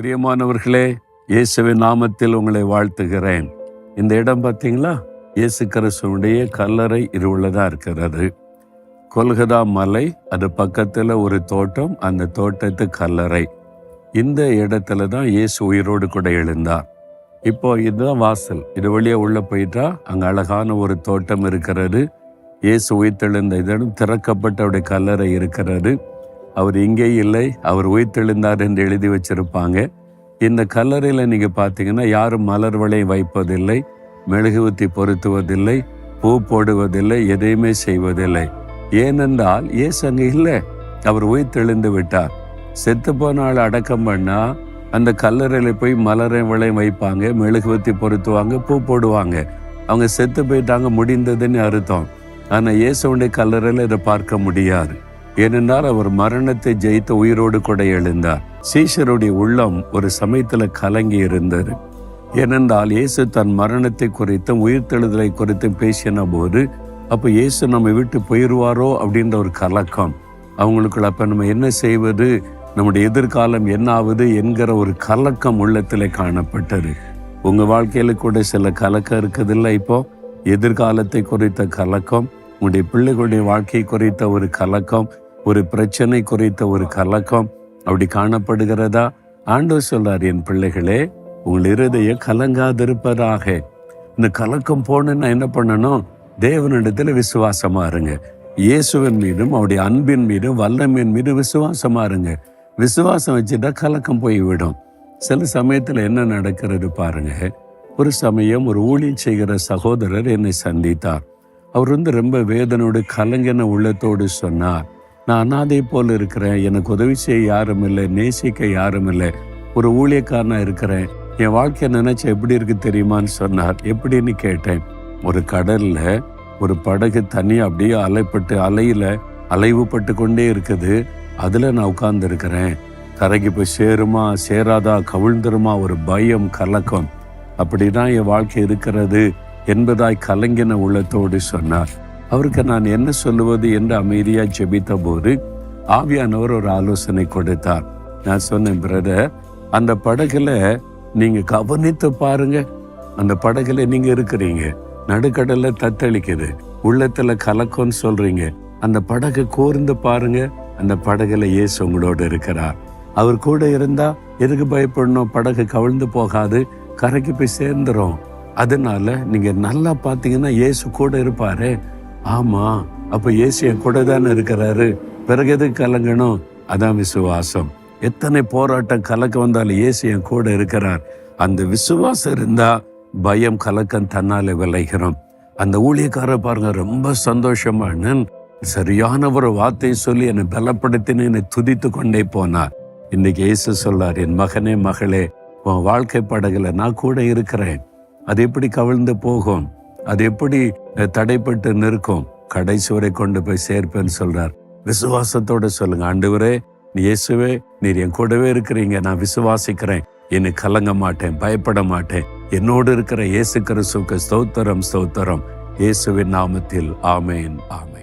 பிரியமானவர்களே இயேசுவின் நாமத்தில் உங்களை வாழ்த்துகிறேன். இந்த இடம் பார்த்தீங்களா? இயேசு கிறிஸ்துவனுடைய கல்லறை இது இருக்கிறது. கொல்கதா மலை அது பக்கத்தில் ஒரு தோட்டம் அந்த தோட்டத்து கல்லறை. இந்த இடத்துல தான் இயேசு உயிரோடு கூட எழுந்தார். இப்போ இதுதான் வாசல். இது வழியாக உள்ளே போயிட்டா அங்கே அழகான ஒரு தோட்டம் இருக்கிறது. இயேசு உயிர்த்தெழுந்த இதனும் திறக்கப்பட்ட அவருடைய கல்லறை இருக்கிறது. அவர் இங்கே இல்லை அவர் உயிர்த்தெழுந்தார் என்று எழுதி வச்சிருப்பாங்க. இந்த கல்லறையில் நீங்கள் பார்த்தீங்கன்னா யாரும் மலர் வளை வைப்பதில்லை மெழுகுவத்தி பொருத்துவதில்லை பூ போடுவதில்லை எதையுமே செய்வதில்லை. ஏனென்றால் ஏசு அங்கே இல்லை. அவர் உயிர்த்தெழுந்து விட்டார். செத்து அடக்கம் பண்ணால் அந்த கல்லறையில் போய் மலரை விளை வைப்பாங்க மெழுகுவத்தி பொருத்துவாங்க பூ போடுவாங்க. அவங்க செத்து போயிட்டாங்க முடிந்ததுன்னு அர்த்தம். ஆனால் இயேசுடைய கல்லறையில் இதை பார்க்க முடியாது. ஏனென்றால் அவர் மரணத்தை ஜெயித்த உயிரோடு கூட எழுந்தார். சீஷருடைய உள்ளம் ஒரு சமயத்தில் கலங்கி இருந்தது. ஏனென்றால் இயேசு தன் மரணத்தை குறித்தும் உயிர்த்தெழுதலை குறித்தும் பேசின போது அப்போ இயேசு நம்ம விட்டு போயிடுவாரோ அப்படின்ற ஒரு கலக்கம். அவங்களுக்குள்ள அப்போ நம்ம என்ன செய்வது? நம்முடைய எதிர்காலம் என்ன ஆகுது என்கிற ஒரு கலக்கம் உள்ளத்தில் காணப்பட்டது. உங்கள் வாழ்க்கையில் கூட சில கலக்கம் இருக்குதில்ல இப்போ? எதிர்காலத்தை குறித்த கலக்கம் உங்களுடைய பிள்ளைகளுடைய வாழ்க்கை குறித்த ஒரு கலக்கம் ஒரு பிரச்சனை குறித்த ஒரு கலக்கம் அப்படி காணப்படுகிறதா? ஆண்டவர் சொல்றார் என் பிள்ளைகளே உங்கள் இருதய கலங்காதிருப்பதாக. இந்த கலக்கம் போகணுன்னா என்ன பண்ணணும்? தேவனிடத்தில் விசுவாசமா இருங்க. இயேசுவின் மீதும் அவருடைய அன்பின் மீதும் வல்லமையின் மீதும் விசுவாசமா இருங்க. விசுவாசம் வச்சுட்டா கலக்கம் போய்விடும். சில சமயத்தில் என்ன நடக்கிறது பாருங்க. ஒரு சமயம் ஒரு ஊழியம் செய்கிற சகோதரர் என்னை சந்தித்தார். அவர் வந்து ரொம்ப வேதனோடு கலங்கின உள்ளத்தோடு சொன்னார். நான் அனாதை போல் இருக்கிறேன். எனக்கு உதவி செய்ய யாரும் இல்லை. நேசிக்க யாரும் இல்லை. ஒரு ஊழியக்காரனா இருக்கிறேன். என் வாழ்க்கையை நினைச்சா எப்படி இருக்கு தெரியுமான்னு சொன்னார். எப்படின்னு கேட்டேன். ஒரு கடல்ல ஒரு படகு தண்ணி அப்படியே அலைப்பட்டு அலையில அலைவுபட்டு கொண்டே இருக்குது. அதுல நான் உட்கார்ந்து இருக்கிறேன் கரைக்கு போய் சேருமா சேராதா கவிழ்ந்துருமா ஒரு பயம் கலக்கம். அப்படிதான் என் வாழ்க்கை இருக்கிறது என்பதாய் கலங்கின உள்ளத்தோடு சொன்னார். அவருக்கு நான் என்ன சொல்லுவது என்று அமைதியா ஜெபித்த போது ஆவியானவர் ஒரு ஆலோசனை கொடுத்தார். நான் சொன்னேன் பிரதர் அந்த படகுல நீங்க கவனித்து பாருங்க. அந்த படகுல நீங்க இருக்கிறீங்க. நடுக்கடல்ல தத்தளிக்குது. உள்ளத்துல கலக்கம்னு சொல்றீங்க. அந்த படகு கூர்ந்து பாருங்க. அந்த படகுல இயேசு உங்களோட இருக்கிறார். அவர் கூட இருந்தா எதுக்கு பயப்படணும்? படகு கவிழ்ந்து போகாது. கரைக்கு போய் சேர்ந்துரும். அதனால நீங்க நல்லா பாத்தீங்கன்னா இயேசு கூட இருப்பாரு. ஆமா அப்ப இயேசு என் கூட தானே இருக்கிறாரு. பிறகு எதுக்கு கலங்கணும்? அதான் விசுவாசம். எத்தனை போராட்டம் கலக்க வந்தாலும் இயேசு என் கூட இருக்கிறார். அந்த விசுவாசம் இருந்தா பயம் கலக்கம் தன்னாலே விளைகிறோம். அந்த ஊழியக்காரர் பாருங்க ரொம்ப சந்தோஷமான சரியான ஒரு வார்த்தை சொல்லி என்னை பலப்படுத்தினு என்னை துதித்து கொண்டே போனார். இன்னைக்கு இயேசு சொல்லார் என் மகனே மகளே உன் வாழ்க்கை படகுல நான் கூட இருக்கிறேன். அது எப்படி கவிழ்ந்து போகும்? அது எப்படி தடைப்பட்டு நிற்கும்? கடைசி வரை கொண்டு போய் சேர்ப்பேன்னு சொல்றார். விசுவாசத்தோட சொல்லுங்க ஆண்டவரே நீ இயேசுவே நீர் என் கூடவே இருக்கிறீங்க. நான் விசுவாசிக்கிறேன். என்னை கலங்க மாட்டேன் பயப்பட மாட்டேன். என்னோடு இருக்கிற இயேசு கிறிஸ்துக்கு ஸ்தோத்திரம் ஸ்தோத்திரம். இயேசுவின் நாமத்தில் ஆமேன் ஆமேன்.